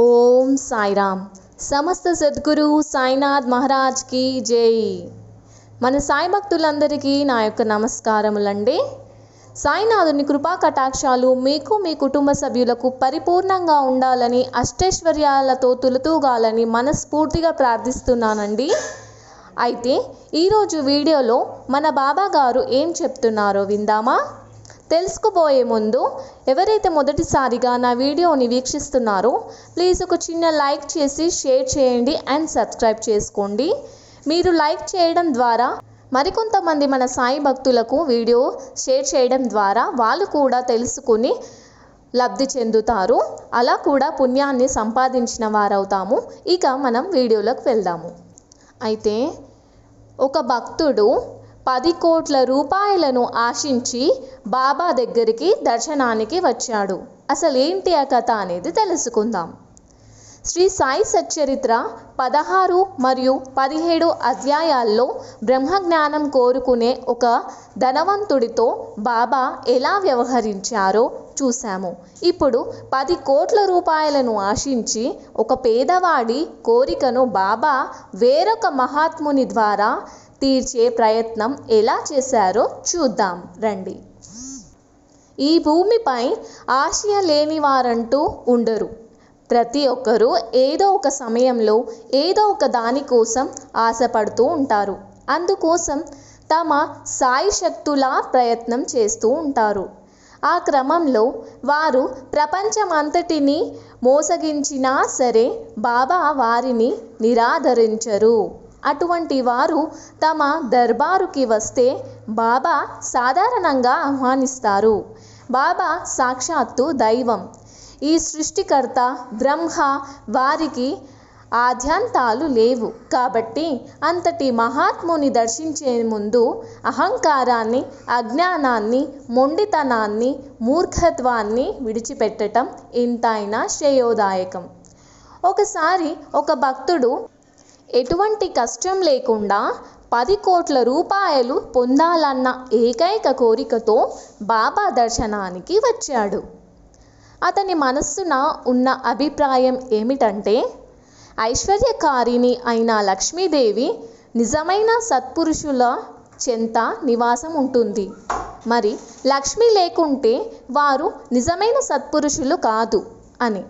ఓం సాయిరామ్. సమస్త సద్గురు సాయినాథ్ మహారాజ్కి జై. మన సాయి భక్తులందరికీ నా యొక్క నమస్కారములండి. సాయినాథుని కృపా కటాక్షాలు మీకు మీ కుటుంబ సభ్యులకు పరిపూర్ణంగా ఉండాలని అష్టైశ్వర్యాలతో తులతూగాలని మనస్ఫూర్తిగా ప్రార్థిస్తున్నానండి. అయితే ఈరోజు వీడియోలో మన బాబా గారు ఏం చెప్తున్నారో విందామా? తెలుసుకుపోయే ముందు ఎవరైతే మొదటిసారిగా నా వీడియోని వీక్షిస్తున్నారో ప్లీజ్ ఒక చిన్న లైక్ చేసి షేర్ చేయండి అండ్ సబ్స్క్రైబ్ చేసుకోండి. మీరు లైక్ చేయడం ద్వారా మరికొంతమంది మన సాయి భక్తులకు వీడియో షేర్ చేయడం ద్వారా వాళ్ళు కూడా తెలుసుకుని లబ్ధి చెందుతారు. అలా కూడా పుణ్యాన్ని సంపాదించిన వారవుతాము. ఇక మనం వీడియోలోకి వెళ్దాము. అయితే ఒక భక్తుడు పది కోట్ల రూపాయలను ఆశించి బాబా దగ్గరికి దర్శనానికి వచ్చాడు. అసలేంటి ఆ కథ అనేది తెలుసుకుందాం. శ్రీ సాయి సచ్చరిత్ర పదహారు మరియు పదిహేడు అధ్యాయాల్లో బ్రహ్మజ్ఞానం కోరుకునే ఒక ధనవంతుడితో బాబా ఎలా వ్యవహరించారో చూశాము. ఇప్పుడు పది కోట్ల రూపాయలను ఆశించి ఒక పేదవాడి కోరికను బాబా వేరొక మహాత్ముని ద్వారా తీర్చే ప్రయత్నం ఎలా చేశారో చూద్దాం. రండి. ఈ భూమిపై ఆశయ లేని వారంటూ ఉండరు. ప్రతి ఒక్కరూ ఏదో ఒక సమయంలో ఏదో ఒక దాని కోసం ఆశపడుతూ ఉంటారు. అందుకోసం తమ సాయి శక్తులా ప్రయత్నం చేస్తూ ఉంటారు. ఆ క్రమంలో వారు ప్రపంచమంతటిని మోసగించినా సరే బాబా వారిని నిరాదరించరు. అటువంటి వారు తమ దర్బారుకి వస్తే బాబా సాధారణంగా ఆహ్వానిస్తారు. బాబా సాక్షాత్తు దైవం. ఈ సృష్టికర్త బ్రహ్మ వారికి ఆద్యంతాలు లేవు. కాబట్టి అంతటి మహాత్ముని దర్శించే ముందు అహంకారాన్ని అజ్ఞానాన్ని మొండితనాన్ని మూర్ఖత్వాన్ని విడిచిపెట్టడం ఎంతైనా శ్రేయోదాయకం. ఒకసారి ఒక భక్తుడు ఎటువంటి కష్టం లేకుండా పది కోట్ల రూపాయలు పొందాలన్న ఏకైక కోరికతో బాబా దర్శనానికి వచ్చాడు. అతని మనస్సున ఉన్న అభిప్రాయం ఏమిటంటే ఐశ్వర్యకారిణి అయిన లక్ష్మీదేవి నిజమైన సత్పురుషుల చెంత నివాసం ఉంటుంది. మరి లక్ష్మి లేకుంటే వారు నిజమైన సత్పురుషులు కాదు అని.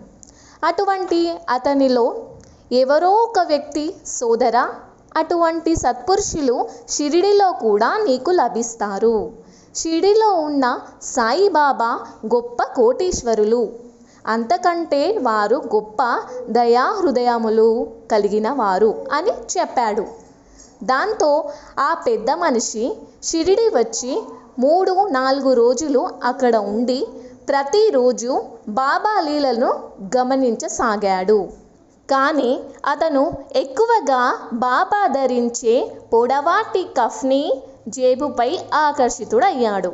అటువంటి అతనిలో ఎవరో ఒక వ్యక్తి సోదరా అటువంటి సత్పురుషులు షిరిడిలో కూడా నీకు లభిస్తారు. షిరిడిలో ఉన్న సాయిబాబా గొప్ప కోటీశ్వరులు. అంతకంటే వారు గొప్ప దయా హృదయములు కలిగిన వారు అని చెప్పాడు. దాంతో ఆ పెద్ద మనిషి షిరిడి వచ్చి మూడు నాలుగు రోజులు అక్కడ ఉండి ప్రతిరోజు బాబా లీలను గమనించసాగాడు. కానీ అతను ఎక్కువగా బాబా ధరించే పొడవాటి కఫ్ని జేబుపై ఆకర్షితుడయ్యాడు.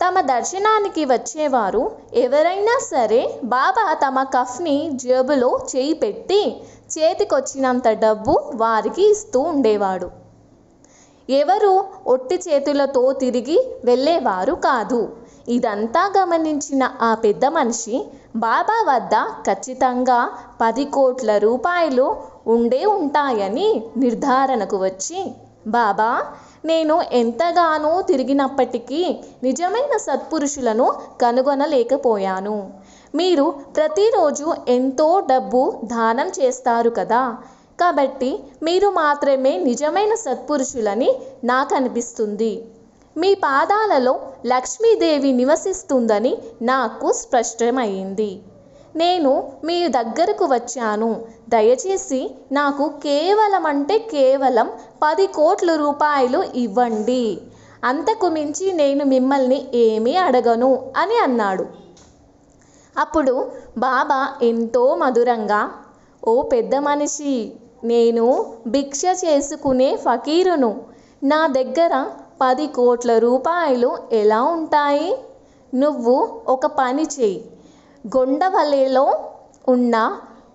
తమ దర్శనానికి వచ్చేవారు ఎవరైనా సరే బాబా తమ కఫ్ని జేబులో చేయి పెట్టి చేతికొచ్చినంత డబ్బు వారికి ఇస్తూ ఉండేవాడు. ఎవరు ఒట్టి చేతులతో తిరిగి వెళ్ళేవారు కాదు. ఇదంతా గమనించిన ఆ పెద్ద మనిషి బాబా వద్ద ఖచ్చితంగా పది కోట్ల రూపాయలు ఉండే ఉంటాయని నిర్ధారణకు వచ్చి బాబా నేను ఎంతగానో తిరిగినప్పటికీ నిజమైన సత్పురుషులను కనుగొనలేకపోయాను. మీరు ప్రతిరోజు ఎంతో డబ్బు దానం చేస్తారు కదా. కాబట్టి మీరు మాత్రమే నిజమైన సత్పురుషులని నాకు అనిపిస్తుంది. మీ పాదాలలో లక్ష్మీదేవి నివసిస్తుందని నాకు స్పష్టమైంది. నేను మీ దగ్గరకు వచ్చాను. దయచేసి నాకు కేవలం అంటే కేవలం పది కోట్ల రూపాయలు ఇవ్వండి. అంతకు మించి నేను మిమ్మల్ని ఏమీ అడగను అని అన్నాడు. అప్పుడు బాబా ఎంతో మధురంగా ఓ పెద్ద మనిషి నేను భిక్ష చేసుకునే ఫకీరును. నా దగ్గర పది కోట్ల రూపాయలు ఎలా ఉంటాయి? నువ్వు ఒక పని చేయి గొండవలెలో ఉన్న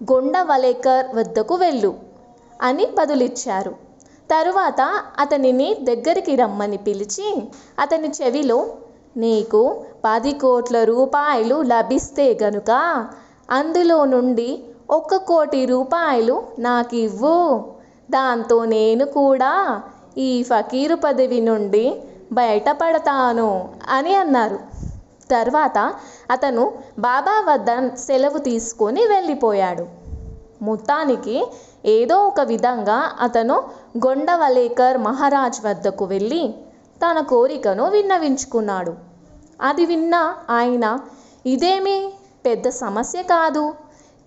గొండవలేకర్ వద్దకు వెళ్ళు అని బదులిచ్చారు. తరువాత అతనిని దగ్గరికి రమ్మని పిలిచి అతని చెవిలో నీకు పది కోట్ల రూపాయలు లభిస్తే గనుక అందులో నుండి ఒక్క కోటి రూపాయలు నాకు ఇవ్వు దాంతో నేను కూడా ఈ ఫకీరు పదవి నుండి బయటపడతాను అని అన్నారు. తర్వాత అతను బాబా వద్ద సెలవు తీసుకొని వెళ్ళిపోయాడు. మొత్తానికి ఏదో ఒక విధంగా అతను గొండవలేకర్ మహారాజ్ వద్దకు వెళ్ళి తన కోరికను విన్నవించుకున్నాడు. అది విన్న ఆయన ఇదేమీ పెద్ద సమస్య కాదు.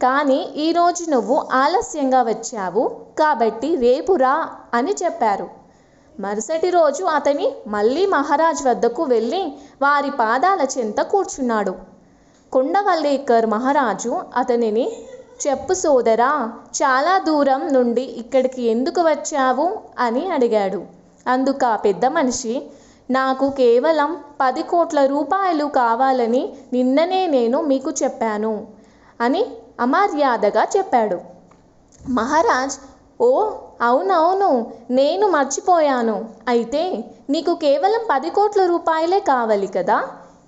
కానీ ఈరోజు నువ్వు ఆలస్యంగా వచ్చావు. కాబట్టి రేపు రా అని చెప్పారు. మరుసటి రోజు అతని మళ్ళీ మహారాజ్ వద్దకు వెళ్ళి వారి పాదాల చెంత కూర్చున్నాడు. కొండవల్లేకర్ మహారాజు అతనిని చెప్పు సోదరా చాలా దూరం నుండి ఇక్కడికి ఎందుకు వచ్చావు? అని అడిగాడు. అందుకు ఆ పెద్ద మనిషి నాకు కేవలం పది కోట్ల రూపాయలు కావాలని నిన్ననే నేను మీకు చెప్పాను అని అమర్యాదగా చెప్పాడు. మహారాజ్ ఓ అవునవును నేను మర్చిపోయాను. అయితే నీకు కేవలం పది కోట్ల రూపాయలే కావాలి కదా?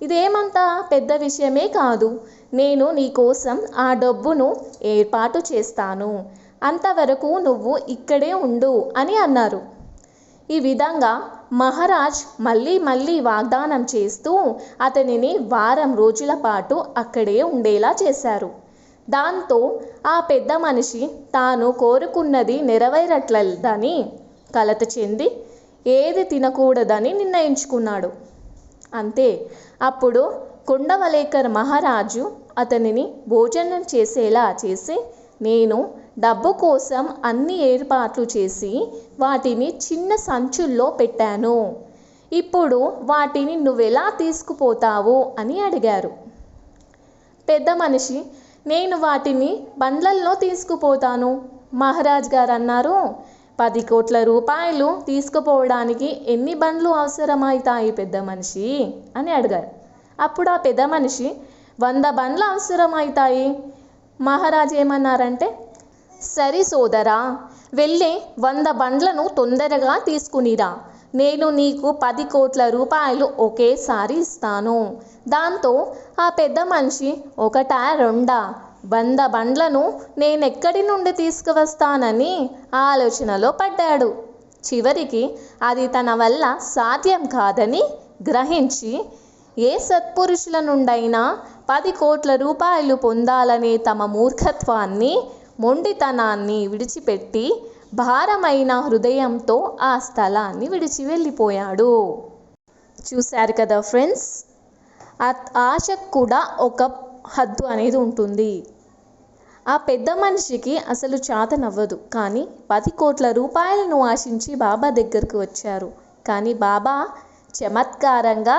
ఇదేమంత పెద్ద విషయమే కాదు. నేను నీ కోసం ఆ డబ్బును ఏర్పాటు చేస్తాను. అంతవరకు నువ్వు ఇక్కడే ఉండు అని అన్నారు. ఈ విధంగా మహారాజ్ మళ్ళీ మళ్ళీ వాగ్దానం చేస్తూ అతనిని వారం రోజుల పాటు అక్కడే ఉండేలా చేశారు. దాంతో ఆ పెద్ద మనిషి తాను కోరుకున్నది నెరవేరట్లేదని కలత చెంది ఏది తినకూడదని నిర్ణయించుకున్నాడు. అంతే అప్పుడు కుండవలేకర్ మహారాజు అతనిని భోజనం చేసేలా చేసి నేను డబ్బు కోసం అన్ని ఏర్పాట్లు చేసి వాటిని చిన్న సంచుల్లో పెట్టాను. ఇప్పుడు వాటిని నువ్వెలా తీసుకుపోతావు అని అడిగారు. పెద్ద మనిషి నేను వాటిని బండ్లల్లో తీసుకుపోతాను. మహారాజ్ గారు అన్నారు పది కోట్ల రూపాయలు తీసుకుపోవడానికి ఎన్ని బండ్లు అవసరమవుతాయి పెద్ద మనిషి? అని అడిగారు. అప్పుడు ఆ పెద్ద మనిషి వంద బండ్లు అవసరమవుతాయి మహారాజ్ ఏమన్నారంటే సరి సోదరా వెళ్ళి వంద బండ్లను తొందరగా తీసుకునిరా. నేను నీకు పది కోట్ల రూపాయలు ఒకేసారి ఇస్తాను. దాంతో ఆ పెద్ద మనిషి ఒకటా రెండా వంద బండ్లను నేనెక్కడి నుండి తీసుకువస్తానని ఆలోచనలో పడ్డాడు. చివరికి అది తన వల్ల సాధ్యం కాదని గ్రహించి ఏ సత్పురుషుల నుండైనా పది కోట్ల రూపాయలు పొందాలనే తమ మూర్ఖత్వాన్ని మొండితనాన్ని విడిచిపెట్టి భారమైన హృదయంతో ఆ స్థలాన్ని విడిచి వెళ్ళిపోయాడు. చూశారు కదా ఫ్రెండ్స్? ఆశకు కూడా ఒక హద్దు అనేది ఉంటుంది. ఆ పెద్ద మనిషికి అసలు చాతనవ్వదు కానీ పది కోట్ల రూపాయలను ఆశించి బాబా దగ్గరకు వచ్చారు. కానీ బాబా చమత్కారంగా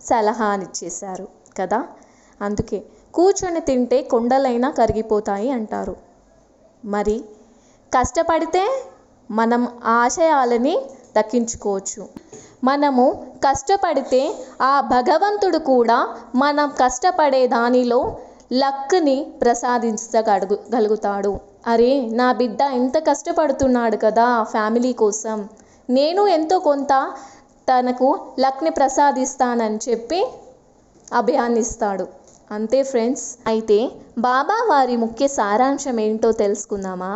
సలహానిచ్చేశారు కదా? అందుకే కూర్చొని తింటే కొండలైనా కరిగిపోతాయి అంటారు. మరి కష్టపడితే మనం ఆశయాలని దక్కించుకోవచ్చు. మనము కష్టపడితే ఆ భగవంతుడు కూడా మనం కష్టపడే దానిలో లక్ని ప్రసాదించగలుగు గలుగుతాడు. అరే నా బిడ్డ ఎంత కష్టపడుతున్నాడు కదా ఫ్యామిలీ కోసం. నేను ఎంతో కొంత తనకు లక్ని ప్రసాదిస్తానని చెప్పి అభయాన్నిస్తాడు. అంతే ఫ్రెండ్స్. అయితే బాబా వారి ముఖ్య సారాంశం ఏంటో తెలుసుకుందామా?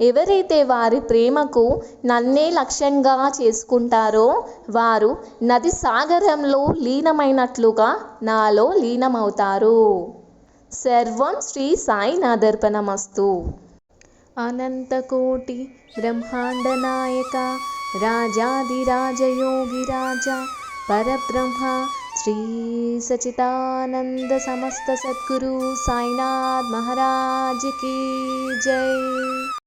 ఎవరైతే వారి ప్రేమకు నన్నే లక్ష్యంగా చేసుకుంటారో వారు నది సాగరంలో లీనమైనట్లుగా నాలో లీనమవుతారు. సర్వం శ్రీ సాయినాథర్పణమస్తు. అనంతకోటి బ్రహ్మాండ నాయక రాజాదిరాజయోగిరాజ పరబ్రహ్మ श्रीसच्चिदानन्दसमस्तसद्गुरु साईनाथ महाराज की जय।